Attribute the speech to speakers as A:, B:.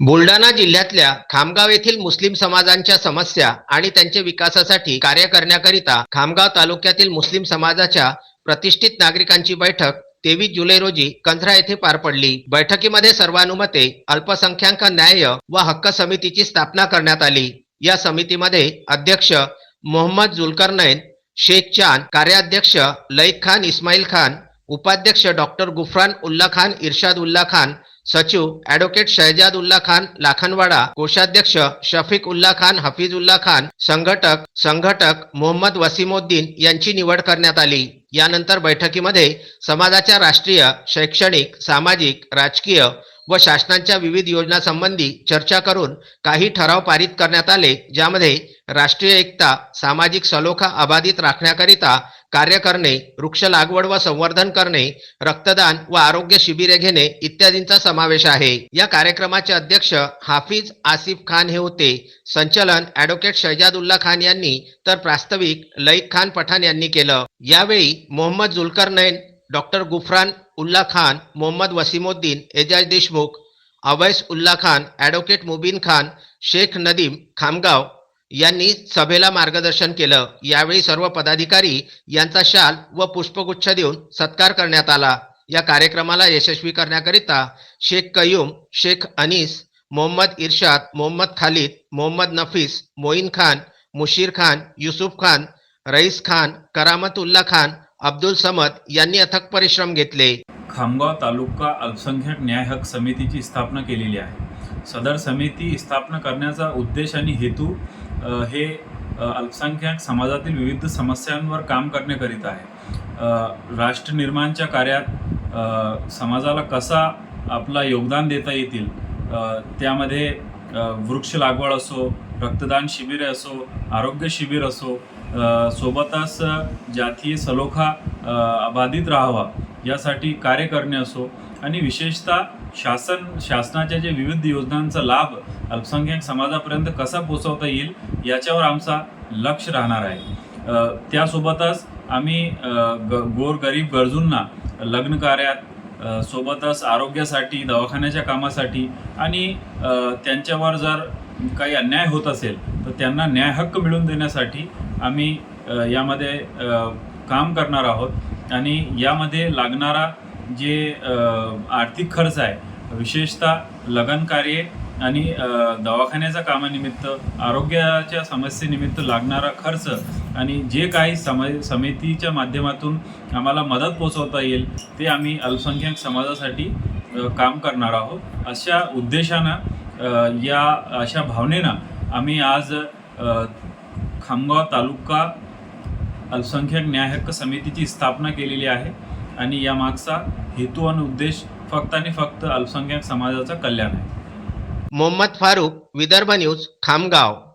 A: बुलढाणा जिल्ह्यातल्या खामगाव येथील मुस्लिम समाजांच्या समस्या आणि त्यांच्या विकासासाठी कार्य करण्याकरिता खामगाव तालुक्यातील मुस्लिम समाजाच्या प्रतिष्ठित नागरिकांची बैठक तेवीस जुलै रोजी कंझरा येथे पार पडली. बैठकीमध्ये सर्वानुमते अल्पसंख्याक न्याय व हक्क समितीची स्थापना करण्यात आली. या समितीमध्ये अध्यक्ष मोहम्मद जुलकरनैन शेख चान कार्याध्यक्ष लईक खान इस्माईल खान उपाध्यक्ष डॉक्टर गुफरान उल्ला खान इर्शाद उल्ला खान सचिव ॲडव्होकेट शहजाद उल्ला खान लाखनवाडा कोषाध्यक्ष शफीक उल्ला खान हफीज उल्ला खान संघटक संघटक मोहम्मद वसीमुद्दीन यांची निवड करण्यात आली. यानंतर बैठकीमध्ये समाजाच्या राष्ट्रीय शैक्षणिक सामाजिक राजकीय व शासनाच्या विविध योजनांसंबंधी चर्चा करून काही ठराव पारित करण्यात आले ज्यामध्ये राष्ट्रीय एकता सामाजिक सलोखा अबाधित राखण्याकरिता कार्य करणे वृक्ष लागवड व संवर्धन करणे रक्तदान व आरोग्य शिबिरे घेणे इत्यादींचा समावेश आहे. या कार्यक्रमाचे अध्यक्ष हाफिज आसिफ खान हे होते. संचलन ॲडव्होकेट शहजादुल्ला खान यांनी तर प्रास्ताविक लईक खान पठाण यांनी केलं. यावेळी मोहम्मद जुलकरनैन डॉक्टर गुफरान उल्ला खान मोहम्मद वसीमुद्दीन एजाज देशमुख अवैस उल्ला खान ॲडव्होकेट मुबीन खान शेख नदीम खामगाव यांनी सभेला मार्गदर्शन केलं. यावेळी सर्व पदाधिकारी यांचा शाल व पुष्पगुच्छ देऊन सत्कार करण्यात आला. या कार्यक्रमाला यशस्वी करण्याकरिता शेख कयूम शेख अनीस मोहम्मद इर्शाद मोहम्मद खालिद मोहम्मद नफीस मोईन खान मुशीर खान युसुफ खान रईस खान करामत उल्ला खान अब्दुल समद यांनी अथक परिश्रम घेतले.
B: खामगाव तालुका अल्पसंख्याक न्याय हक समितीची स्थापना केलेली आहे. सदर समिती स्थापना करण्याचा उद्देश आणि हेतू हे अल्पसंख्याक समाजातील विविध समस्यांवर काम करण्याकरिता आहे. राष्ट्र निर्माणच्या कार्यात समाजाला कसा आपला योगदान देता येतील? त्यामध्ये वृक्ष लागवड असो रक्तदान शिबिरे असो आरोग्य शिबिर असो सोबतच जातीय सलोखा अबाधित राहावा यासाठी कार्य करणे असो आणि विशेषतः शासन शासनाच्या जे विविध योजनांचा लाभ अल्पसंख्याक समाजापर्यंत कसा पोचवता येईल याच्यावर आमचा लक्ष राहणार आहे. त्यासोबतच आम्ही ग गोरगरीब गरजूंना लग्न कार्यात सोबतच आरोग्यासाठी दवाखान्याच्या कामासाठी आणि त्यांच्यावर जर काही अन्याय होत असेल तर त्यांना न्याय हक्क मिळवून देण्यासाठी आम्ही यामध्ये काम करणार आहोत. आणि यामध्ये लागणारा जे आर्थिक खर्च आहे विशेषतः लग्न कार्य आणि दवाखान्याच्या कामानिमित्त आरोग्याच्या समस्येनिमित्त लागणारा खर्च आणि जे काही सम समितीच्या माध्यमातून आम्हाला मदत पोचवता येईल ते आम्ही अल्पसंख्याक समाजासाठी काम करणार आहोत. अशा उद्देशानं या अशा भावनेनं आम्ही आज खामगाव तालुका अल्पसंख्याक न्याय हक्क समितीची स्थापना केलेली आहे. आणि यामागचा हेतू आणि उद्देश फक्त आणि फक्त अल्पसंख्याक समाजाचं कल्याण आहे.
A: मोहम्मद फारूक विदर्भ न्यूज खामगाव